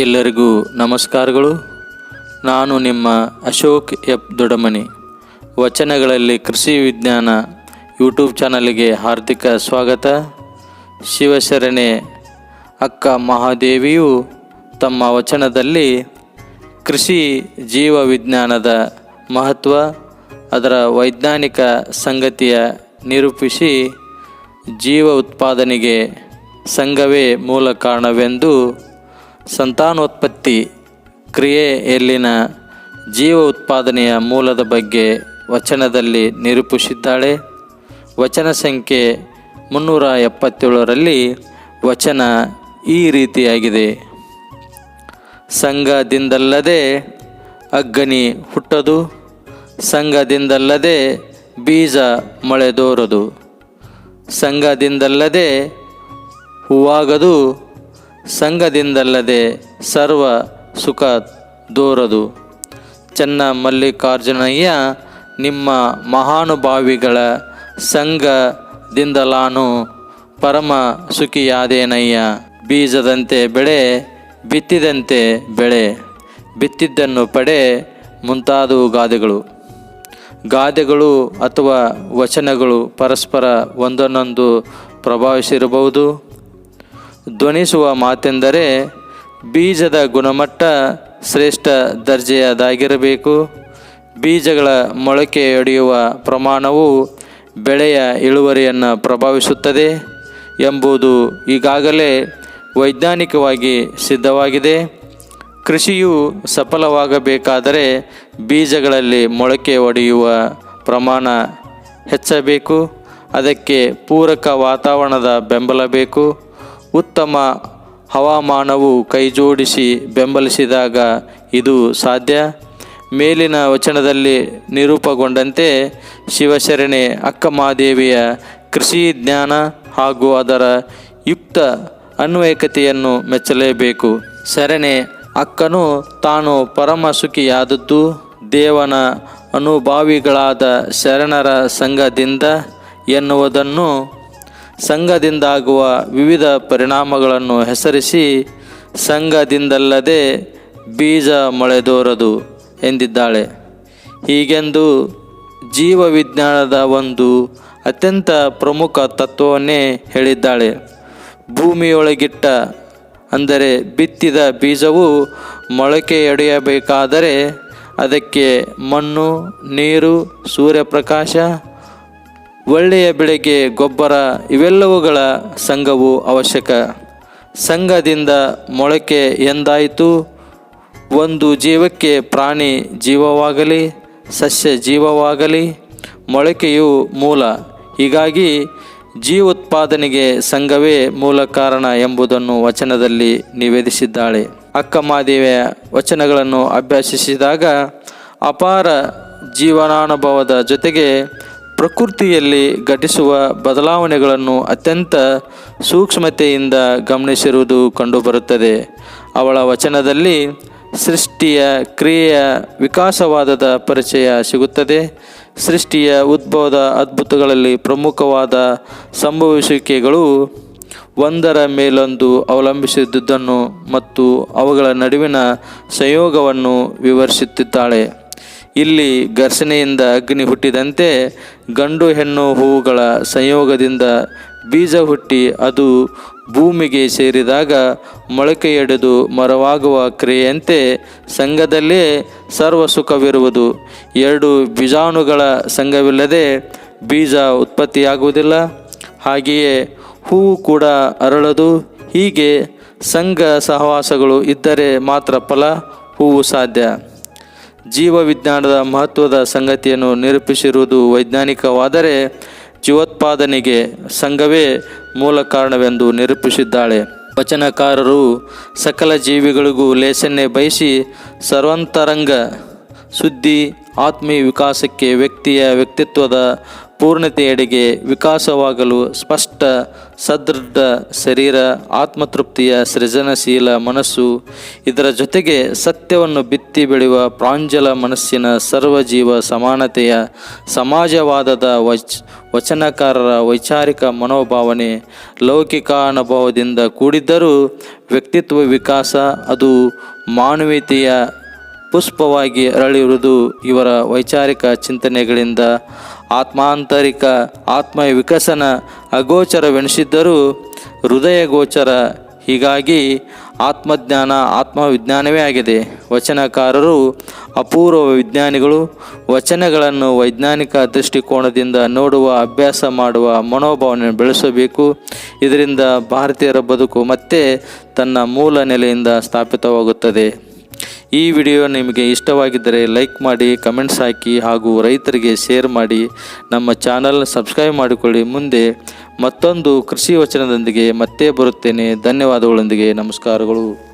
ಎಲ್ಲರಿಗೂ ನಮಸ್ಕಾರಗಳು. ನಾನು ನಿಮ್ಮ ಅಶೋಕ್ ಎಫ್ ದೊಡಮನಿ ವಚನಗಳಲ್ಲಿ ಕೃಷಿ ವಿಜ್ಞಾನ ಯೂಟ್ಯೂಬ್ ಚಾನಲ್ಗೆ ಹಾರ್ದಿಕ ಸ್ವಾಗತ. ಶಿವಶರಣೆ ಅಕ್ಕ ಮಹಾದೇವಿಯು ತಮ್ಮ ವಚನದಲ್ಲಿ ಕೃಷಿ ಜೀವ ವಿಜ್ಞಾನದ ಮಹತ್ವ, ಅದರ ವೈಜ್ಞಾನಿಕ ಸಂಗತಿಯ ನಿರೂಪಿಸಿ ಜೀವ ಉತ್ಪಾದನೆಗೆ ಸಂಘವೇ ಮೂಲ ಕಾರಣವೆಂದು ಸಂತಾನೋತ್ಪತ್ತಿ ಕ್ರಿಯೆಯಲ್ಲಿನ ಜೀವ ಉತ್ಪಾದನೆಯ ಮೂಲದ ಬಗ್ಗೆ ವಚನದಲ್ಲಿ ನಿರೂಪಿಸಿದ್ದಾಳೆ. ವಚನ ಸಂಖ್ಯೆ ಮುನ್ನೂರ ಎಪ್ಪತ್ತೇಳರಲ್ಲಿ ವಚನ ಈ ರೀತಿಯಾಗಿದೆ. ಸಂಘದಿಂದಲ್ಲದೆ ಅಗ್ಗನಿ ಹುಟ್ಟದು, ಸಂಘದಿಂದಲ್ಲದೆ ಬೀಜ ಮಳೆದೋರದು ಸಂಘದಿಂದಲ್ಲದೆ ಹೂವಾಗದು ಸಂಘದಿಂದಲ್ಲದೆ ಸರ್ವ ಸುಖ ದೂರದು. ಚನ್ನ ಮಲ್ಲಿಕಾರ್ಜುನಯ್ಯ, ನಿಮ್ಮ ಮಹಾನುಭಾವಿಗಳ ಸಂಘದಿಂದಲಾನು ಪರಮ ಸುಖಿಯಾದೇನಯ್ಯ. ಬೀಜದಂತೆ ಬೆಳೆ, ಬಿತ್ತಿದಂತೆ ಬೆಳೆ, ಬಿತ್ತಿದ್ದನ್ನು ಪಡೆ ಮುಂತಾದವು ಗಾದೆಗಳು. ಗಾದೆಗಳು ಅಥವಾ ವಚನಗಳು ಪರಸ್ಪರ ಒಂದನ್ನೊಂದು ಪ್ರಭಾವಿಸಿರಬಹುದು. ಧ್ವನಿಸುವ ಮಾತೆಂದರೆ ಬೀಜದ ಗುಣಮಟ್ಟ ಶ್ರೇಷ್ಠ ದರ್ಜೆಯದಾಗಿರಬೇಕು. ಬೀಜಗಳ ಮೊಳಕೆಯೊಡೆಯುವ ಪ್ರಮಾಣವು ಬೆಳೆಯ ಇಳುವರಿಯನ್ನು ಪ್ರಭಾವಿಸುತ್ತದೆ ಎಂಬುದು ಈಗಾಗಲೇ ವೈಜ್ಞಾನಿಕವಾಗಿ ಸಿದ್ಧವಾಗಿದೆ. ಕೃಷಿಯು ಸಫಲವಾಗಬೇಕಾದರೆ ಬೀಜಗಳಲ್ಲಿ ಮೊಳಕೆ ಒಡೆಯುವ ಪ್ರಮಾಣ ಹೆಚ್ಚಬೇಕು. ಅದಕ್ಕೆ ಪೂರಕ ವಾತಾವರಣದ ಬೆಂಬಲ ಬೇಕು. ಉತ್ತಮ ಹವಾಮಾನವು ಕೈಜೋಡಿಸಿ ಬೆಂಬಲಿಸಿದಾಗ ಇದು ಸಾಧ್ಯ? ಮೇಲಿನ ವಚನದಲ್ಲಿ ನಿರೂಪಗೊಂಡಂತೆ ಶಿವಶರಣೆ ಅಕ್ಕಮಹಾದೇವಿಯ ಕೃಷಿ ಜ್ಞಾನ ಹಾಗೂ ಅದರ ಯುಕ್ತ ಅನ್ವಯಕತೆಯನ್ನು ಮೆಚ್ಚಲೇಬೇಕು. ಶರಣೆ ಅಕ್ಕನು ತಾನು ಪರಮ ಸುಖಿಯಾದದ್ದು, ದೇವನ ಅನುಭಾವಿಗಳಾದ ಶರಣರ ಸಂಘದಿಂದ ಎನ್ನುವುದನ್ನು ಸಂಘದಿಂದಾಗುವ ವಿವಿಧ ಪರಿಣಾಮಗಳನ್ನು ಹೆಸರಿಸಿ, ಸಂಘದಿಂದಲ್ಲದೆ ಬೀಜ ಮೊಳೆದೋರದು ಎಂದಿದ್ದಾಳೆ. ಹೀಗೆಂದು ಜೀವವಿಜ್ಞಾನದ ಒಂದು ಅತ್ಯಂತ ಪ್ರಮುಖ ತತ್ವವನ್ನೇ ಹೇಳಿದ್ದಾಳೆ. ಭೂಮಿಯೊಳಗಿಟ್ಟ, ಅಂದರೆ ಬಿತ್ತಿದ ಬೀಜವು ಮೊಳಕೆಯೊಡೆಯಬೇಕಾದರೆ ಅದಕ್ಕೆ ಮಣ್ಣು, ನೀರು, ಸೂರ್ಯಪ್ರಕಾಶ ಒಳ್ಳೆಯ ಬೆಳೆಗೆ ಗೊಬ್ಬರ, ಇವೆಲ್ಲವುಗಳ ಸಂಘವು ಅವಶ್ಯಕ. ಸಂಘದಿಂದ ಮೊಳಕೆ ಎಂದಾಯಿತು. ಒಂದು ಜೀವಕ್ಕೆ ಪ್ರಾಣಿ ಜೀವವಾಗಲಿ, ಸಸ್ಯ ಜೀವವಾಗಲಿ, ಮೊಳಕೆಯು ಮೂಲ. ಹೀಗಾಗಿ ಜೀವೋತ್ಪಾದನೆಗೆ ಸಂಘವೇ ಮೂಲ ಕಾರಣ ಎಂಬುದನ್ನು ವಚನದಲ್ಲಿ ನಿವೇದಿಸಿದ್ದಾಳೆ. ಅಕ್ಕಮಾದೇವಿಯ ವಚನಗಳನ್ನು ಅಭ್ಯಾಸಿಸಿದಾಗ, ಅಪಾರ ಜೀವನಾನುಭವದ ಜೊತೆಗೆ ಪ್ರಕೃತಿಯಲ್ಲಿ ಘಟಿಸುವ ಬದಲಾವಣೆಗಳನ್ನು ಅತ್ಯಂತ ಸೂಕ್ಷ್ಮತೆಯಿಂದ ಗಮನಿಸಿರುವುದು ಕಂಡುಬರುತ್ತದೆ. ಅವಳ ವಚನದಲ್ಲಿ ಸೃಷ್ಟಿಯ ಕ್ರಿಯೆಯ ವಿಕಾಸವಾದದ ಪರಿಚಯ ಸಿಗುತ್ತದೆ. ಸೃಷ್ಟಿಯ ಉದ್ಭವದ ಅದ್ಭುತಗಳಲ್ಲಿ ಪ್ರಮುಖವಾದ ಸಂಭವಿಸುವಿಕೆಗಳು ಒಂದರ ಮೇಲೊಂದು ಅವಲಂಬಿಸಿದ್ದುದನ್ನು ಮತ್ತು ಅವುಗಳ ನಡುವಿನ ಸಂಯೋಗವನ್ನು ವಿವರಿಸುತ್ತಿದ್ದಾಳೆ. ಇಲ್ಲಿ ಘರ್ಷಣೆಯಿಂದ ಅಗ್ನಿ ಹುಟ್ಟಿದಂತೆ ಗಂಡು ಹೆಣ್ಣು ಹೂವುಗಳ ಸಂಯೋಗದಿಂದ ಬೀಜ ಹುಟ್ಟಿ ಅದು ಭೂಮಿಗೆ ಸೇರಿದಾಗ ಮೊಳಕೆಯಡೆದು ಮರವಾಗುವ ಕ್ರಿಯೆಯಂತೆ ಸಂಘದಲ್ಲೇ ಸರ್ವ ಸುಖವಿರುವುದು ಎರಡು ಬೀಜಾಣುಗಳ ಸಂಘವಿಲ್ಲದೆ ಬೀಜ ಉತ್ಪತ್ತಿಯಾಗುವುದಿಲ್ಲ. ಹಾಗೆಯೇ ಹೂವು ಕೂಡ ಅರಳದು. ಹೀಗೆ ಸಂಘ ಸಹವಾಸಗಳು ಇದ್ದರೆ ಮಾತ್ರ ಫಲ, ಹೂವು ಸಾಧ್ಯ. ಜೀವವಿಜ್ಞಾನದ ಮಹತ್ವದ ಸಂಗತಿಯನ್ನು ನಿರೂಪಿಸಿರುವುದು ವೈಜ್ಞಾನಿಕವಾದರೆ ಜೀವೋತ್ಪಾದನೆಗೆ ಸಂಘವೇ ಮೂಲ ಕಾರಣವೆಂದು ನಿರೂಪಿಸಿದ್ದಾಳೆ. ವಚನಕಾರರು ಸಕಲ ಜೀವಿಗಳಿಗೂ ಲೇಸನ್ನೇ ಬಯಸಿ ಸರ್ವಂತರಂಗ ಸುದ್ದಿ ಆತ್ಮೀಯ ವಿಕಾಸಕ್ಕೆ ವ್ಯಕ್ತಿಯ ವ್ಯಕ್ತಿತ್ವದ ಪೂರ್ಣತೆಯೆಡೆಗೆ ವಿಕಾಸವಾಗಲು ಸ್ಪಷ್ಟ, ಸದೃಢ ಶರೀರ, ಆತ್ಮತೃಪ್ತಿಯ ಸೃಜನಶೀಲ ಮನಸ್ಸು, ಇದರ ಜೊತೆಗೆ ಸತ್ಯವನ್ನು ಬಿತ್ತಿ ಬೆಳೆಯುವ ಪ್ರಾಂಜಲ ಮನಸ್ಸಿನ ಸರ್ವಜೀವ ಸಮಾನತೆಯ ಸಮಾಜವಾದದ ವಚ್, ವಚನಕಾರರ ವೈಚಾರಿಕ ಮನೋಭಾವನೆ ಲೌಕಿಕಾನುಭವದಿಂದ ಕೂಡಿದ್ದರೂ ವ್ಯಕ್ತಿತ್ವ ವಿಕಾಸ ಅದು ಮಾನವೀಯತೆಯ ಪುಷ್ಪವಾಗಿ ಅರಳಿರುವುದು ಇವರ ವೈಚಾರಿಕ ಚಿಂತನೆಗಳಿಂದ ಆತ್ಮಾಂತರಿಕ ಆತ್ಮ ವಿಕಸನ ಅಗೋಚರವೆನಿಸಿದ್ದರೂ ಹೃದಯ ಗೋಚರ. ಹೀಗಾಗಿ ಆತ್ಮಜ್ಞಾನ ಆತ್ಮವಿಜ್ಞಾನವೇ ಆಗಿದೆ. ವಚನಕಾರರು, ಅಪೂರ್ವ ವಿಜ್ಞಾನಿಗಳು, ವಚನಗಳನ್ನು ವೈಜ್ಞಾನಿಕ ದೃಷ್ಟಿಕೋನದಿಂದ ನೋಡುವ, ಅಭ್ಯಾಸ ಮಾಡುವ ಮನೋಭಾವನೆ ಬೆಳೆಸಬೇಕು. ಇದರಿಂದ ಭಾರತೀಯರ ಬದುಕು ಮತ್ತೆ ತನ್ನ ಮೂಲ ನೆಲೆಯಿಂದ ಸ್ಥಾಪಿತವಾಗುತ್ತದೆ. ಈ ವಿಡಿಯೋ ನಿಮಗೆ ಇಷ್ಟವಾಗಿದ್ದರೆ ಲೈಕ್ ಮಾಡಿ, ಕಮೆಂಟ್ಸ್ ಹಾಕಿ ಹಾಗೂ ರೈತರಿಗೆ ಶೇರ್ ಮಾಡಿ. ನಮ್ಮ ಚಾನಲ್ ಸಬ್ಸ್ಕ್ರೈಬ್ ಮಾಡಿಕೊಳ್ಳಿ. ಮುಂದೆ ಮತ್ತೊಂದು ಕೃಷಿ ವಚನದೊಂದಿಗೆ ಮತ್ತೆ ಬರುತ್ತೇನೆ. ಧನ್ಯವಾದಗಳೊಂದಿಗೆ ನಮಸ್ಕಾರಗಳು.